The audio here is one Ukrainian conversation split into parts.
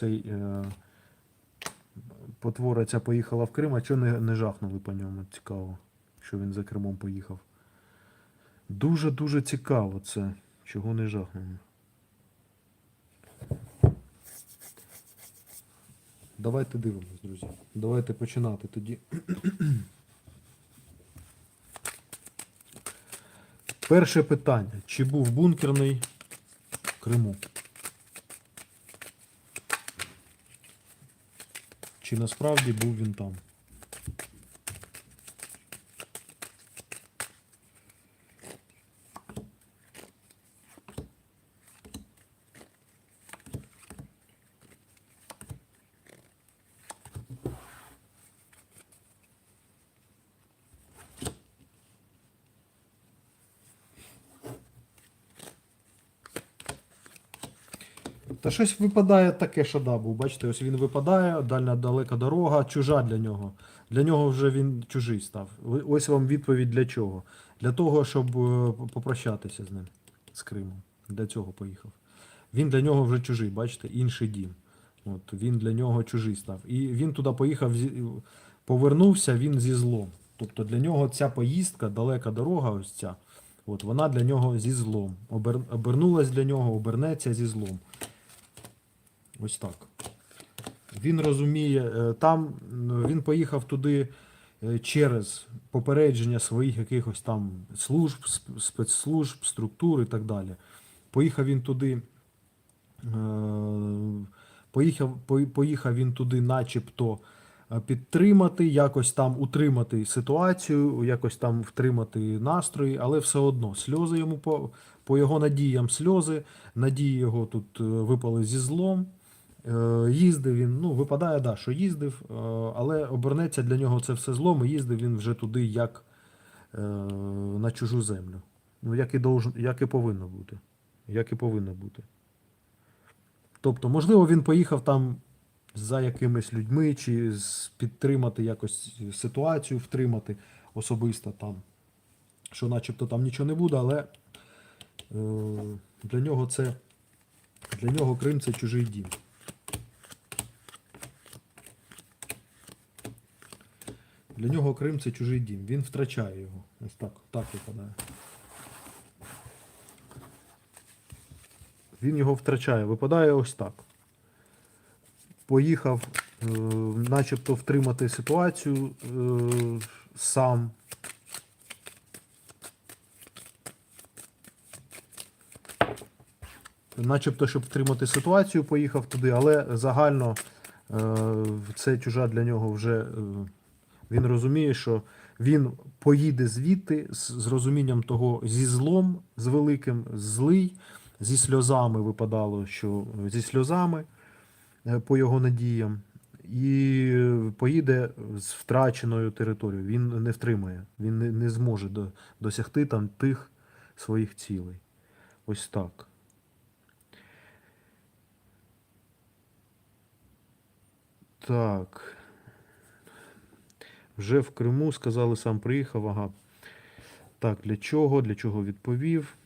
цей е, потвора ця поїхала в Крим, а чого не, не жахнули по ньому? Цікаво, що він за Кримом поїхав. Дуже-дуже цікаво це. Чого не жахнули. Давайте дивимось, друзі. Давайте починати тоді. Перше питання. Чи був бункерний в Криму? Чи насправді був він там? Та щось випадає таке, що да, був. Бачите, ось він випадає, дальня далека дорога, чужа для нього. Для нього вже він чужий став. Ось вам відповідь для чого. Для того, щоб е, попрощатися з ним, з Кримом. Для цього поїхав. Він для нього вже чужий, бачите, інший дім. От, він для нього чужий став. І він туди поїхав, повернувся він зі злом. Тобто для нього ця поїздка, далека дорога, ось ця, от, вона для нього зі злом. Обернулась для нього, обернеться зі злом. Ось так. Він розуміє, е, там він поїхав туди е, через попередження своїх якихось там служб, спецслужб, структур і так далі. Поїхав він туди. е, Поїхав, поїхав він туди, начебто, підтримати, якось там утримати ситуацію, якось там втримати настрої, але все одно сльози йому по, по його надіям сльози, надії його тут випали зі злом. Е, Їздив він, ну, випадає, да, що їздив, е, але обернеться для нього це все злом, і їздив він вже туди, як е, на чужу землю. Ну, як і, должен, як і повинно бути. Як і повинно бути. Тобто, можливо, він поїхав там за якимись людьми, чи підтримати якось ситуацію, втримати особисто там, що начебто там нічого не буде, але для нього це для нього Крим це чужий дім. Для нього Крим це чужий дім. Він втрачає його. Ось так, так випадає. Він його втрачає. Випадає ось так. Поїхав, е, начебто втримати ситуацію е, сам. Начебто, щоб втримати ситуацію, поїхав туди, але загально е, це чужа для нього вже. Е, він розуміє, що він поїде звідти з, розумінням того зі злом, з великим, злий, зі сльозами випадало, що зі сльозами е, по його надіям, і поїде з втраченою територією. Він не втримає, він не, не зможе до, досягти там тих своїх цілей. Ось так. Так. Вже в Криму сказали, сам приїхав. Ага. Так, для чого? Для чого відповів?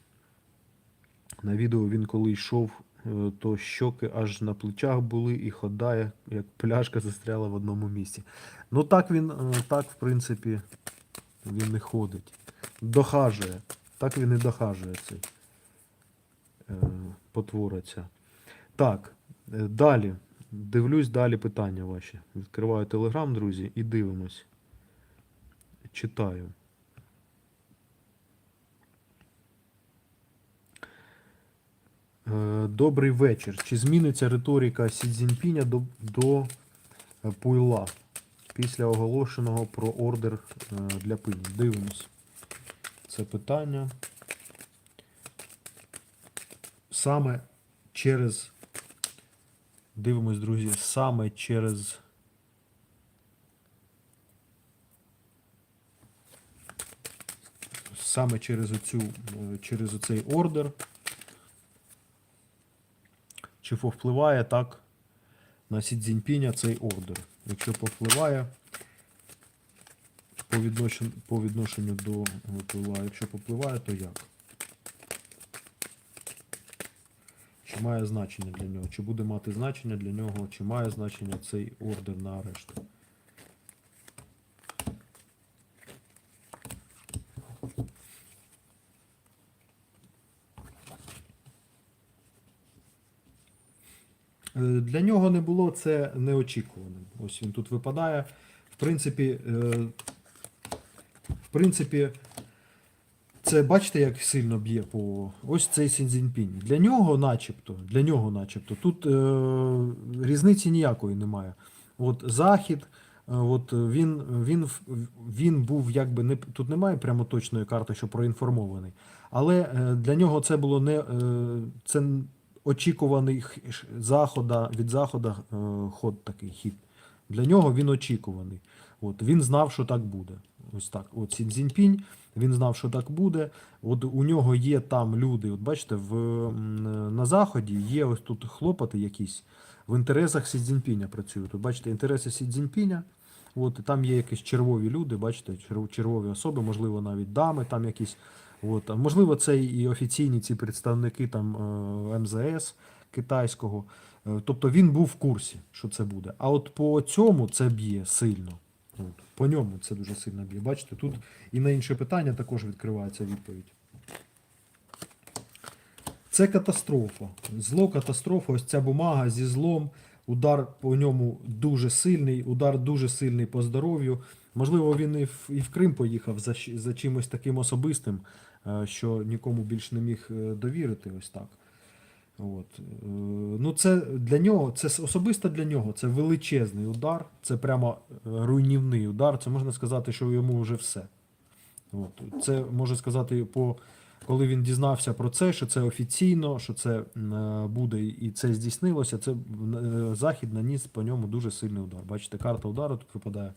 На відео він коли йшов, е, то щоки аж на плечах були і ходає, як пляшка застряла в одному місці. Ну так він, е, так, в принципі, він не ходить. Дохажує. Так він і дохажує цей е, потвора ця. Так, далі. Дивлюсь далі питання ваші. Відкриваю телеграм, друзі, і дивимось. Читаю. Е, Добрий вечір. Чи зміниться риторика Сі Цзіньпіня до, до е, Пуйла після оголошеного про ордер е, для пилі? Дивимось. Це питання. Саме через Дивимось, друзі, саме через. Саме через оцю, е, через оцей ордер. Чи повпливає так на Сі Цзіньпіня цей ордер? Якщо повпливає по відношенню, по відношенню до Пила, якщо повпливає, то як? Чи має значення для нього? Чи буде мати значення для нього, чи має значення цей ордер на арешт? Для нього не було це неочікуваним. Ось він тут випадає. В принципі, е, в принципі, це бачите, як сильно б'є по ось цей Сінзінпінь. Для нього, начебто, для нього, начебто, тут е, різниці ніякої немає. От Захід, е, от він, він, він був якби не тут немає прямо точної карти, що проінформований. Але е, для нього це було не е, це очікуваний захода від захода е, ход такий хід. Для нього він очікуваний. От він знав, що так буде. Ось так. От Сін Цзіньпінь, він знав, що так буде. От у нього є там люди. От бачите, в, на заході є ось тут хлопоти якісь в інтересах Сі Цзіньпіня працюють. От бачите, інтереси Сі Цзіньпіня. От там є якісь червові люди, бачите, черв- червові особи, можливо, навіть дами там якісь. От, а можливо, це і офіційні ці представники там е, МЗС китайського. Е, Тобто він був в курсі, що це буде. А от по цьому це б'є сильно. От, по ньому це дуже сильно б'є. Бачите, тут і на інше питання також відкривається відповідь. Це катастрофа. Зло катастрофа. Ось ця бумага зі злом. Удар по ньому дуже сильний, удар дуже сильний по здоров'ю. Можливо, він і в, і в Крим поїхав за, за чимось таким особистим, що нікому більш не міг е, довірити. Ось так. От. е, Ну, це для нього, це особисто для нього, це величезний удар, це прямо е, руйнівний удар. Це можна сказати, що йому вже все. От. Це можна сказати, по, коли він дізнався про це, що це офіційно, що це е, буде і це здійснилося, це е, захід наніс по ньому дуже сильний удар. Бачите, карта удару тут випадає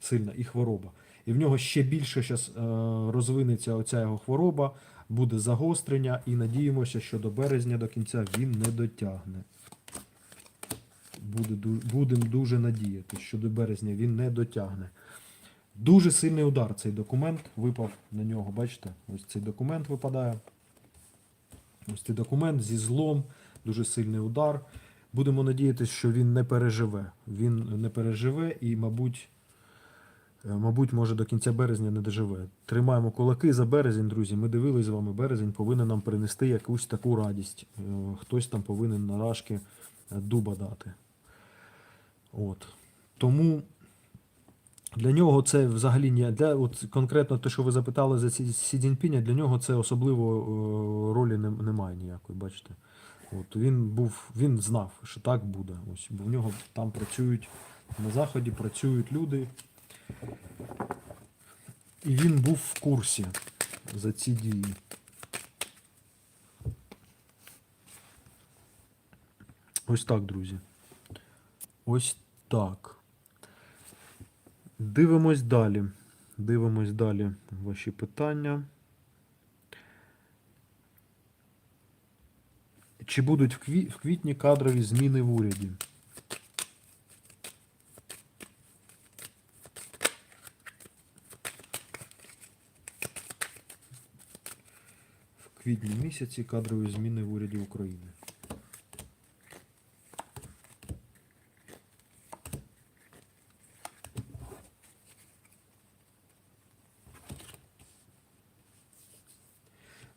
сильна і хвороба. І в нього ще більше зараз розвинеться оця його хвороба, буде загострення, і надіємося, що до березня до кінця він не дотягне. Буде, будемо дуже надіяти, що до березня він не дотягне. Дуже сильний удар цей документ випав на нього. Бачите? Ось цей документ випадає. Ось цей документ зі злом, дуже сильний удар. Будемо надіятися, що він не переживе. Він не переживе і, мабуть, е, мабуть, може до кінця березня не доживе. Тримаємо кулаки за березень, друзі. Ми дивились з вами. Березень повинен нам принести якусь таку радість. Е, Хтось там повинен наражки е, дуба дати. От. Тому для нього це взагалі не для от конкретно те, що ви запитали за Сі Сі Цзіньпіня, для нього це особливо е, ролі не, немає ніякої, бачите. От він був, він знав, що так буде. Ось, бо в нього там працюють на заході, працюють люди. І він був в курсі за ці дії. Ось так, друзі. Ось так. Дивимось далі. Дивимось далі ваші питання. Чи будуть в, квітні кадрові зміни в уряді? Квітні місяці кадрові зміни в уряді України.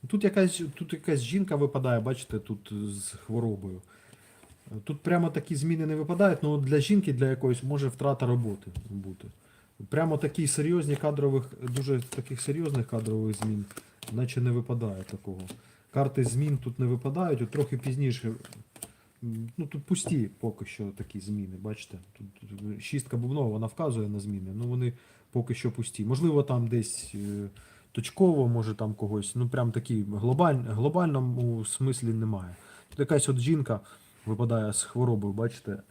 Тут якась, тут якась жінка випадає, бачите, тут з хворобою. Тут прямо такі зміни не випадають, але для жінки для якоїсь може втрата роботи бути. Прямо такі серйозні кадрових, дуже таких серйозних кадрових змін, наче не випадає такого. Карти змін тут не випадають, от трохи пізніше. Ну тут пусті поки що такі зміни, бачите? Тут, шістка бубнова, вона вказує на зміни, ну вони поки що пусті. Можливо, там десь е, точково, може там когось. Ну прям такі глобаль, глобальному смислі немає. Тут якась от жінка випадає з хворобою, бачите, е,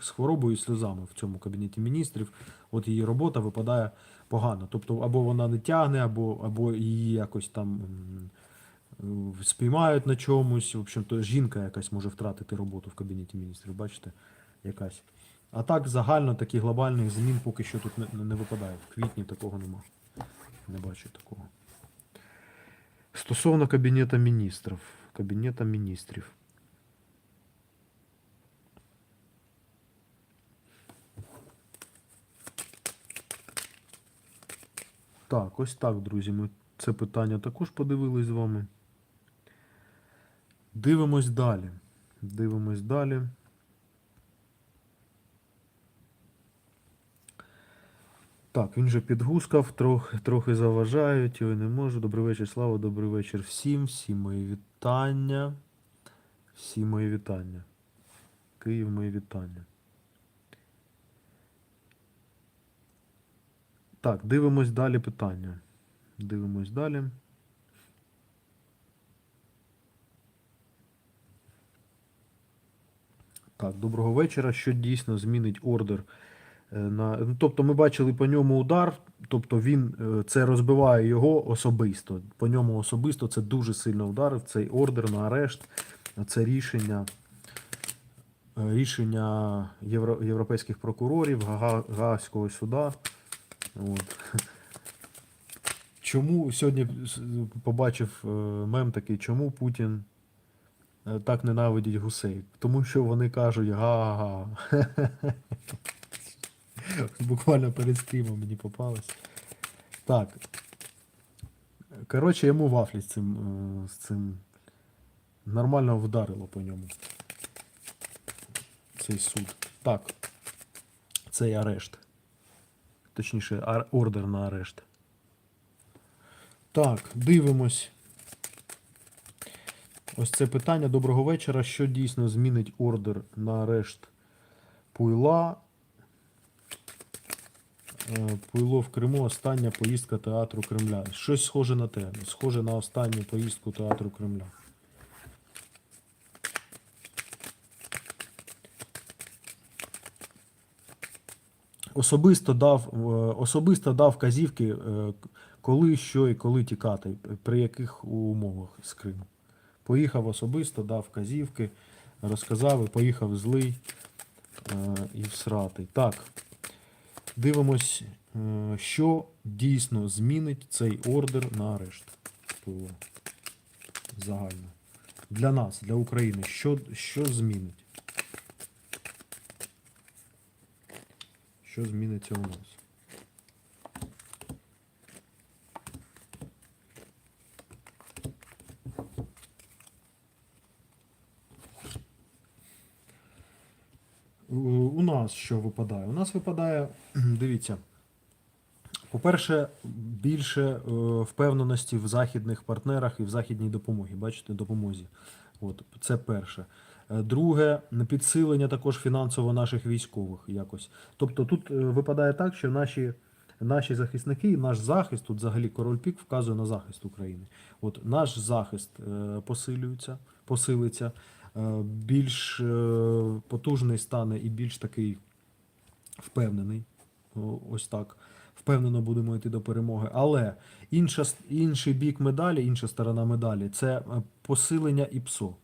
з хворобою і сльозами в цьому кабінеті міністрів. От її робота випадає погано. Тобто, або вона не тягне, або, або її якось там спіймають на чомусь. В общем, то жінка якась може втратити роботу в кабінеті міністрів, бачите, якась. А так загально таких глобальних змін поки що тут не, не випадає. В квітні такого нема. Не бачу такого. Стосовно Кабінета міністрів. Кабінета міністрів. Так, ось так, друзі. Ми це питання також подивились з вами. Дивимось далі. Дивимось далі. Так, він же підгускав, трохи, трохи заважають, ой, не можу. Добрий вечір, Слава, добрий вечір всім, всі мої вітання. Всі мої вітання. Київ, мої вітання. Так, дивимось далі питання. Дивимось далі. Так, доброго вечора. Що дійсно змінить ордер е, на. ну, Тобто ми бачили по ньому удар, тобто він е, це розбиває його особисто. По ньому особисто це дуже сильно вдарив. Цей ордер на арешт, це рішення. е, Рішення євро, європейських прокурорів, Гаазького суда. От. Чому сьогодні побачив е, мем такий, чому Путін е, так ненавидить гусей? Тому що вони кажуть га-га. Буквально перед стрімом мені попалось. Так. Коротше, йому вафлі з цим, е, з цим нормально вдарило по ньому. Цей суд. Так. Цей арешт. Точніше, ордер на арешт. Так, дивимось. Ось це питання. Доброго вечора. Що дійсно змінить ордер на арешт Пуйла? Е, Пуйло в Криму остання поїздка театру Кремля. Щось схоже на те. Схоже на останню поїздку театру Кремля. Особисто дав, е, особисто дав вказівки, е, коли, що і коли тікати, при яких умовах з Криму. Поїхав особисто, дав вказівки, розказав і поїхав злий е, і всратий. Так, дивимось, що дійсно змінить цей ордер на арешт. Загально. Для нас, для України, що, що змінить? Що зміниться у нас? У нас що випадає? У нас випадає, дивіться, по-перше, більше е, впевненості в західних партнерах і в західній допомогі. Бачите, допомозі. От, це перше. Е, Друге, підсилення також фінансово наших військових якось. Тобто тут е, випадає так, що наші, наші захисники, наш захист, тут взагалі король пік вказує на захист України. От наш захист е, посилюється, посилиться, більш потужний стане і більш такий впевнений. Ось так. Впевнено будемо йти до перемоги. Але інша, інший бік медалі, інша сторона медалі це посилення ІПСО.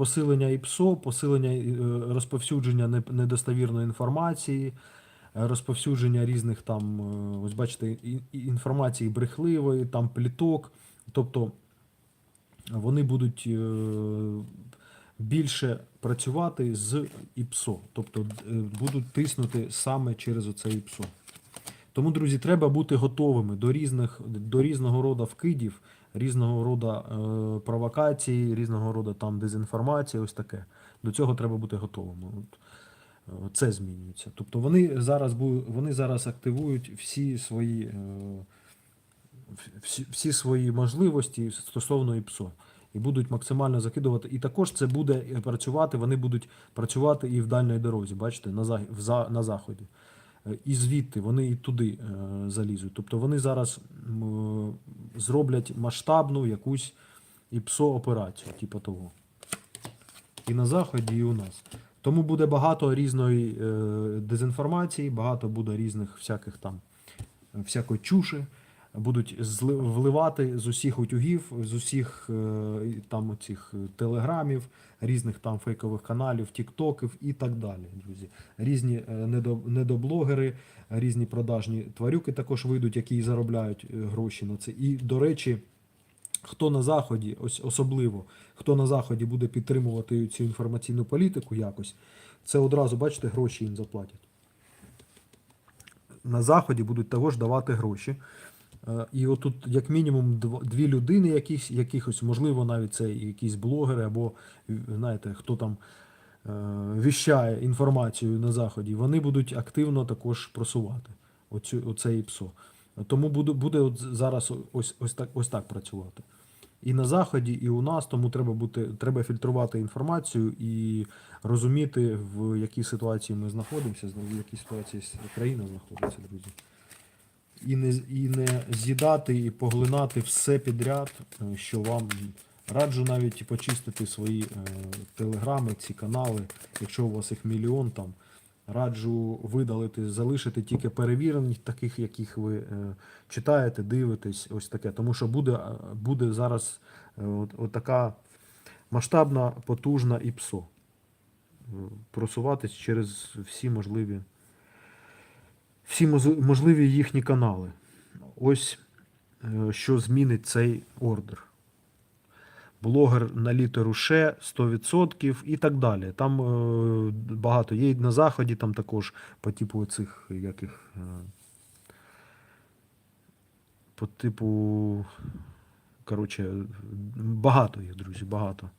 Посилення ІПСО, посилення е, розповсюдження недостовірної інформації, е, розповсюдження різних там, е, ось бачите, інформації брехливої, там пліток. Тобто вони будуть більше працювати з ІПСО, тобто будуть тиснути саме через оце ІПСО. Тому, друзі, треба бути готовими до різних до різного роду вкидів, різного роду е, провокацій, різного роду там дезінформації, ось таке. До цього треба бути готовими. От, е, це змінюється. Тобто вони зараз вони зараз активують всі свої, е, всі, всі свої можливості стосовно ІПСО. І будуть максимально закидувати. І також це буде працювати, вони будуть працювати і в дальній дорозі, бачите, на, на заході. Е, І звідти вони і туди е, залізуть. Тобто вони зараз м, зроблять масштабну якусь ІПСО операцію, типу того. І на заході, і у нас. Тому буде багато різної е, дезінформації, багато буде різних всяких там е, всякої чуші. Будуть вливати з усіх утюгів, з усіх е, там цих телеграмів, різних там фейкових каналів, тіктоків і так далі, друзі. Різні е, недоблогери, різні продажні тварюки також вийдуть, які заробляють е, гроші на це. І, до речі, хто на заході, ось особливо, хто на заході буде підтримувати цю інформаційну політику якось, це одразу, бачите, гроші їм заплатять. На заході будуть також давати гроші. Е, І отут, як мінімум, дв- дві людини, якісь, якихось, можливо, навіть це якісь блогери, або знаєте, хто там е, віщає інформацію на заході, вони будуть активно також просувати оцю, оце ІПСО. Тому буде, буде от зараз ось, ось, так, ось так працювати. І на заході, і у нас, тому треба бути, треба фільтрувати інформацію і розуміти, в якій ситуації ми знаходимося, в якій ситуації країна знаходиться, друзі. І не, і не з'їдати і поглинати все підряд, е, що вам раджу навіть почистити свої е, телеграми, ці канали, якщо у вас їх мільйон там. Раджу видалити, залишити тільки перевірені, таких, яких ви е, читаєте, дивитесь, ось таке. Тому що буде, е, буде зараз е, от, от така масштабна, потужна ІПСО. Е, Просуватись через всі можливі, всі можливі їхні канали. Ось е, що змінить цей ордер. Блогер на літеру Ш 100% і так далі. Там е, багато є на заході, там також по типу цих яких. Е, по типу. Коротше, багато їх, друзі, багато.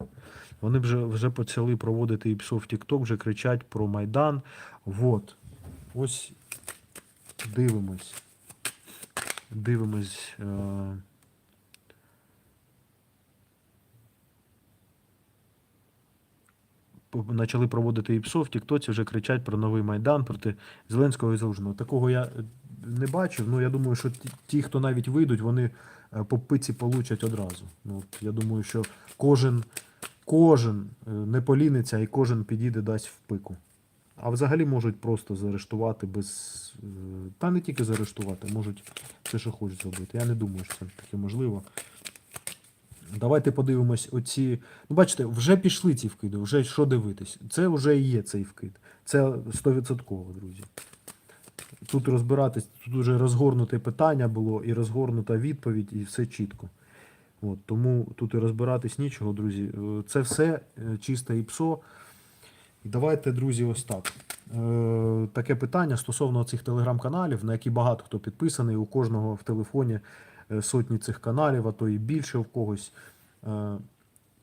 Вони вже, вже почали проводити і псов в TikTok, вже кричать про Майдан. Вот. Ось дивимось. Дивимось. Е, почали проводити ІПСО, в Тіктоці вже кричать про новий Майдан проти Зеленського і Залужного. Такого я е, не бачив. Ну я думаю, що ті- хто навіть вийдуть, вони е, по пиці получать одразу. Ну, я думаю, що кожен, кожен не поліниться і кожен підійде дасть в пику. А взагалі можуть просто заарештувати без. е, Та не тільки заарештувати, можуть все, що хочуть зробити. Я не думаю, що це таке можливо. Давайте подивимось оці. Ну, бачите, вже пішли ці вкиди, вже що дивитись. Це вже і є цей вкид. Це 100%, друзі. Тут розбиратись, тут вже розгорнуте питання було, і розгорнута відповідь, і все чітко. От, тому тут і розбиратись нічого, друзі. Е, Це все е, чисте ІПСО. Давайте, друзі, ось так. Е, таке питання стосовно цих телеграм-каналів, на які багато хто підписаний, у кожного в телефоні е, сотні цих каналів, а то і більше в когось. Е,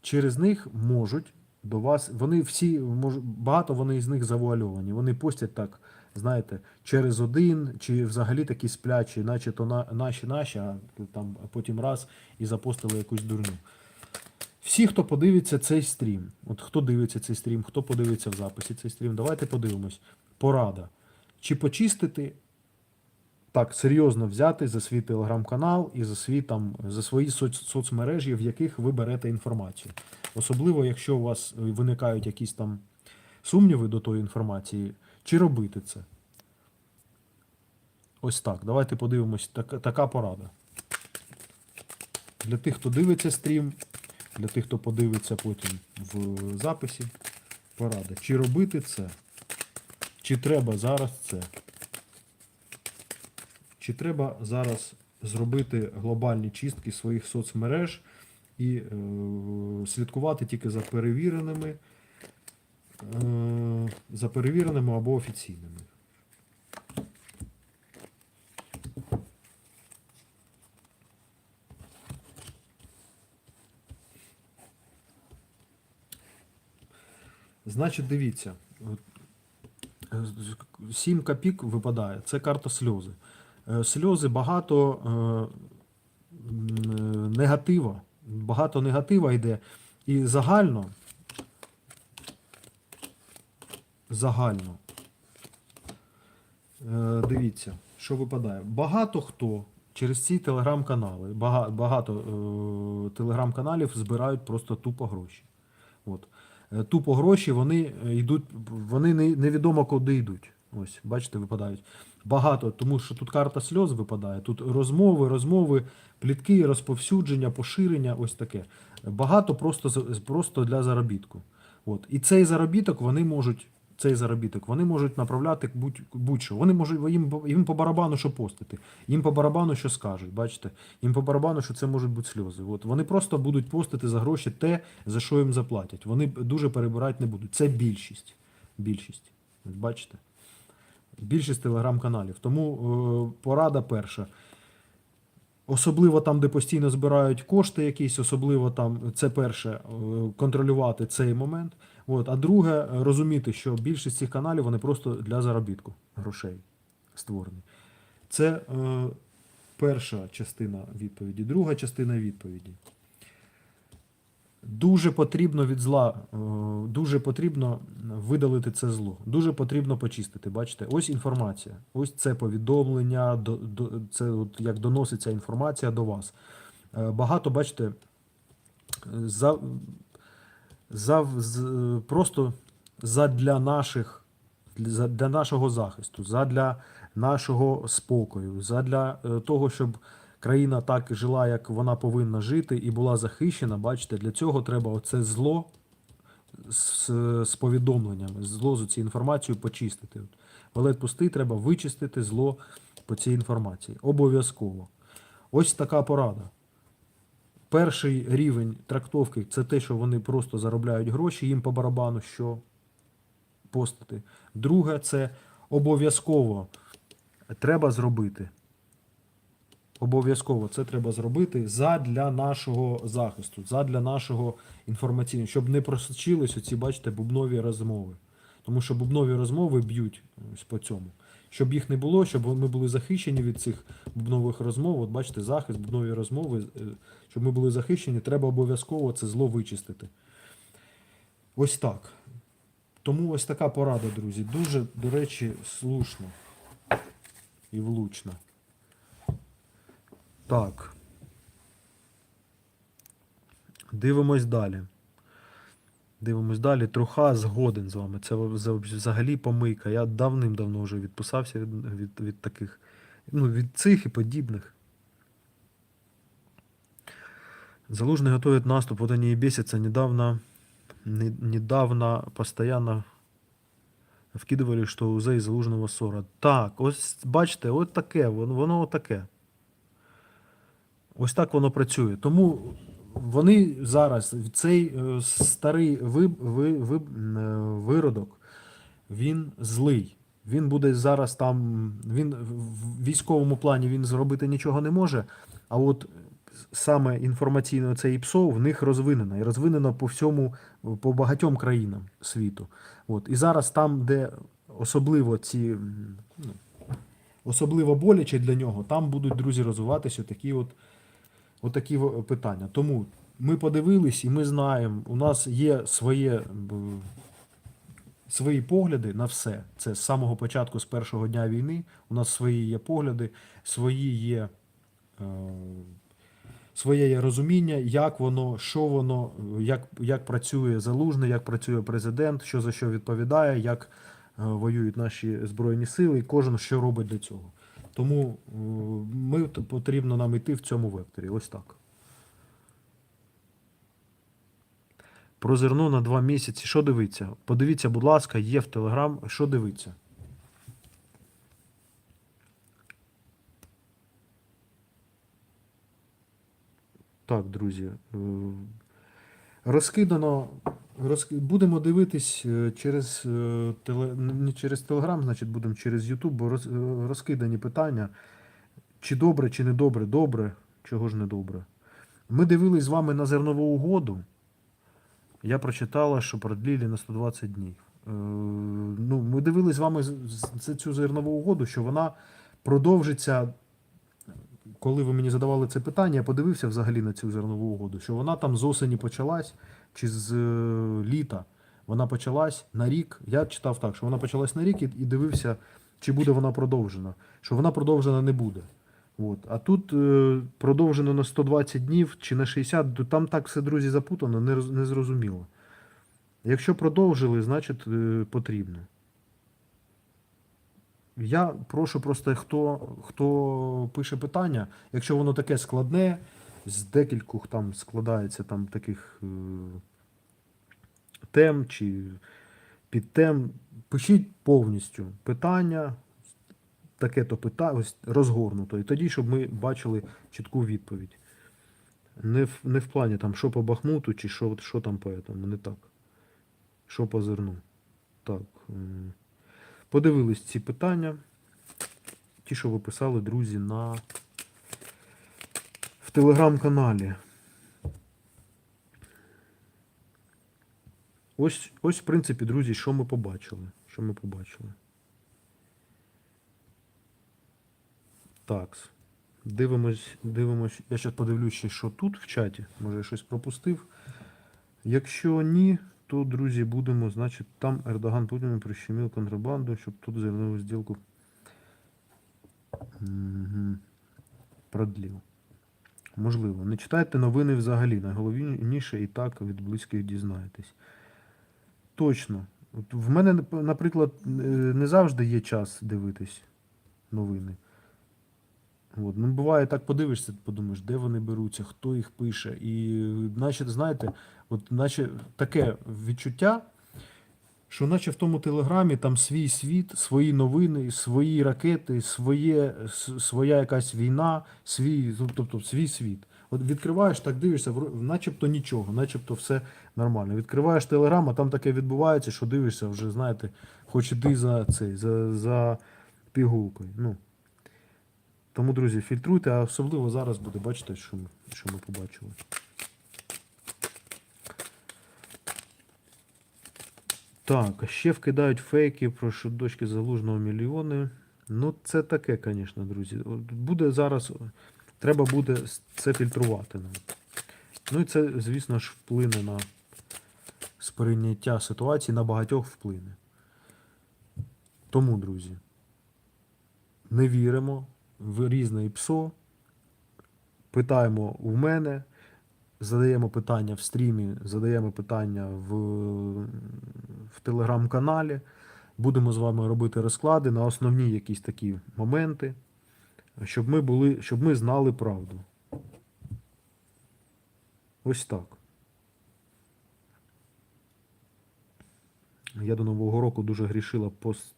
через них можуть до вас. Вони всі мож, багато вони з них завуальовані. Вони постять так, знаєте, через один, чи взагалі такі сплячі, наче то на, наші наші, а там потім раз і запостили якусь дурню. Всі, хто подивиться цей стрім, от хто дивиться цей стрім, хто подивиться в записі цей стрім, давайте подивимось. Порада. Чи почистити так серйозно взяти за свій телеграм-канал і за свій там за свої соц- соцмережі, в яких ви берете інформацію. Особливо, якщо у вас е, виникають якісь там сумніви до тої інформації, чи робити це? Ось так. Давайте подивимось. Така, така порада. Для тих, хто дивиться стрім, для тих, хто подивиться потім в записі, порада. Чи робити це? Чи треба зараз це? Чи треба зараз зробити глобальні чистки своїх соцмереж і е, слідкувати тільки за перевіреними, е, за перевіреними або офіційними? Значить, дивіться. от, е, Сім копійок випадає. Це карта сльози. Е, Сльози багато е, негатива. Багато негатива йде. І загально. Загально. Е, Дивіться, що випадає. Багато хто через ці телеграм-канали, багато телеграм-каналів збирають просто тупо гроші. Е, Тупо гроші вони е, йдуть, вони не, невідомо куди йдуть. Ось, бачите, випадають. Багато, тому що тут карта сльоз випадає, тут розмови, розмови, плітки, розповсюдження, поширення, ось таке. Багато просто, просто для заробітку. От. І цей заробіток вони можуть. Цей заробіток вони можуть направляти будь- будь-що. Вони можуть їм, їм по барабану, що постити, їм по барабану, що скажуть. Бачите, їм по барабану, що це можуть бути сльози. От вони просто будуть постити за гроші те, за що їм заплатять. Вони дуже перебирати не будуть. Це більшість. Більшість. Бачите? Більшість телеграм-каналів. Тому е, порада перша. Особливо там, де постійно збирають кошти якісь, особливо там, це перше, е, контролювати цей момент. От. А друге, е, розуміти, що більшість цих каналів вони просто для заробітку грошей створені. Це е, перша частина відповіді. Друга частина відповіді. Дуже потрібно від зла, е, дуже потрібно видалити це зло. Дуже потрібно почистити. Бачите, ось інформація. Ось це повідомлення, до, до, це от як доноситься інформація до вас. Е, Багато, бачите, за, за, з- просто задля наших за- для нашого захисту, задля нашого спокою, задля е, того, щоб країна так жила, як вона повинна жити, і була захищена. Бачите, для цього треба оце зло з, з повідомленнями, зло з цією інформацією почистити. Валет пустий, треба вичистити зло по цій інформації. Обов'язково. Ось така порада. Перший рівень трактовки це те, що вони просто заробляють гроші, їм по барабану, що постати. Друге, це обов'язково треба зробити. Обов'язково це треба зробити задля нашого захисту, задля нашого інформаційного, щоб не просочились оці, бачите, бубнові розмови. Тому що бубнові розмови б'ють по цьому. Щоб їх не було, щоб ми були захищені від цих бубнових розмов. От бачите, захист, бубнові розмови, е, щоб ми були захищені, треба обов'язково це зло вичистити. Ось так. Тому ось така порада, друзі. Дуже, до речі, слушна і влучна. Так. Дивимось далі. Дивимось далі. Труха згоден з вами. Це взагалі помийка. Я давним-давно вже відписався від, від, від таких, ну, від цих і подібних. Залужный готовит наступ, вот они и бесятся. Недавно, не- недавно постоянно вкидывали, що у Зей Залужного ссора. Так, ось бачите, от таке, воно, воно таке. Ось так воно працює. Тому вони зараз, цей е, старий ви, ви, ви, е, виродок, він злий. Він буде зараз там, він в військовому плані він зробити нічого не може. А от саме інформаційно це ІПСО в них розвинено. І розвинено по всьому, по багатьом країнам світу. От. І зараз там, де особливо ці. ну, Особливо боляче для нього, там будуть, друзі, розвиватися такі от, от такі в- питання. Тому ми подивились і ми знаємо, у нас є своє, свої погляди на все. Це з самого початку, з першого дня війни. У нас свої є погляди, свої є. Е, своє є розуміння, як воно, що воно, як, як працює залужний, як працює президент, що за що відповідає, як е, воюють наші збройні сили, і кожен що робить для цього. Тому е, ми потрібно нам йти в цьому векторі. Ось так. Про зерно на два місяці. Що дивиться? Подивіться, будь ласка, є в Телеграм, що дивиться. Так, друзі. е, Розкидано. Будемо дивитись е, через е, теле... не через Телеграм, значить, будемо через Ютуб, бо роз... розкидані питання. Чи добре, чи не добре? Добре, чого ж не добре. Ми дивились з вами на зернову угоду. Я прочитала, що продлілі на 120 днів. Е, ну, ми дивились з вами цю зернову угоду, що вона продовжиться коли ви мені задавали це питання, я подивився взагалі на цю зернову угоду, що вона там з осені почалась, чи з е, літа. Вона почалась на рік. Я читав так, що вона почалась на рік і, дивився, чи буде вона продовжена. Що вона продовжена не буде. От. А тут е, продовжено на 120 днів чи на 60, то там так все, друзі, запутано, не, не зрозуміло. Якщо продовжили, значить е, потрібно. Я прошу просто, хто, хто пише питання, якщо воно таке складне, з декількох там складається там таких е, тем чи підтем, пишіть повністю питання, таке-то питання, ось розгорнуто. І тоді, щоб ми бачили чітку відповідь. Не в, не в плані там, що по Бахмуту, чи що, що там по этому, не так. Що по зерну. Так. Подивились ці питання. Ті, що ви писали, друзі, на в телеграм-каналі. Ось, ось, в принципі, друзі, що ми побачили. Що ми побачили. Так. Дивимось, дивимось. Я зараз подивлюсь, що тут в чаті. Може, я щось пропустив. Якщо ні, то, друзі, будемо, значить, там Ердоган Путіну прищемив контрабанду, щоб тут зернову зділку Мгм. продлів. Можливо. Не читайте новини взагалі. Найголовніше і так від близьких дізнаєтесь. Точно. От в мене, наприклад, е, не завжди є час дивитись новини. От. Ну, буває, так подивишся, подумаєш, де вони беруться, хто їх пише. І наче, знаєте, от наче таке відчуття, що наче в тому телеграмі там свій світ, свої новини, свої ракети, своє, своя якась війна, свій, тобто свій світ. От відкриваєш, так дивишся, начебто нічого, начебто все нормально. Відкриваєш телеграм, а там таке відбувається, що дивишся, вже знаєте, хоч іди за цей, за, за пігулкою. Ну. Тому, друзі, фільтруйте, а особливо зараз буде, бачите, що ми, що ми побачили. Так, ще вкидають фейки про що дочки залужного мільйони. Ну, це таке, звісно, друзі. Буде зараз, треба буде це фільтрувати. Ну і це, звісно ж, вплине на сприйняття ситуації, на багатьох вплине. Тому, друзі, не віримо в різне ІПСО, питаємо у мене, задаємо питання в стрімі, задаємо питання в, в телеграм-каналі. Будемо з вами робити розклади на основні якісь такі моменти, щоб ми були, щоб ми знали правду. Ось так. Я до Нового року дуже грішила пост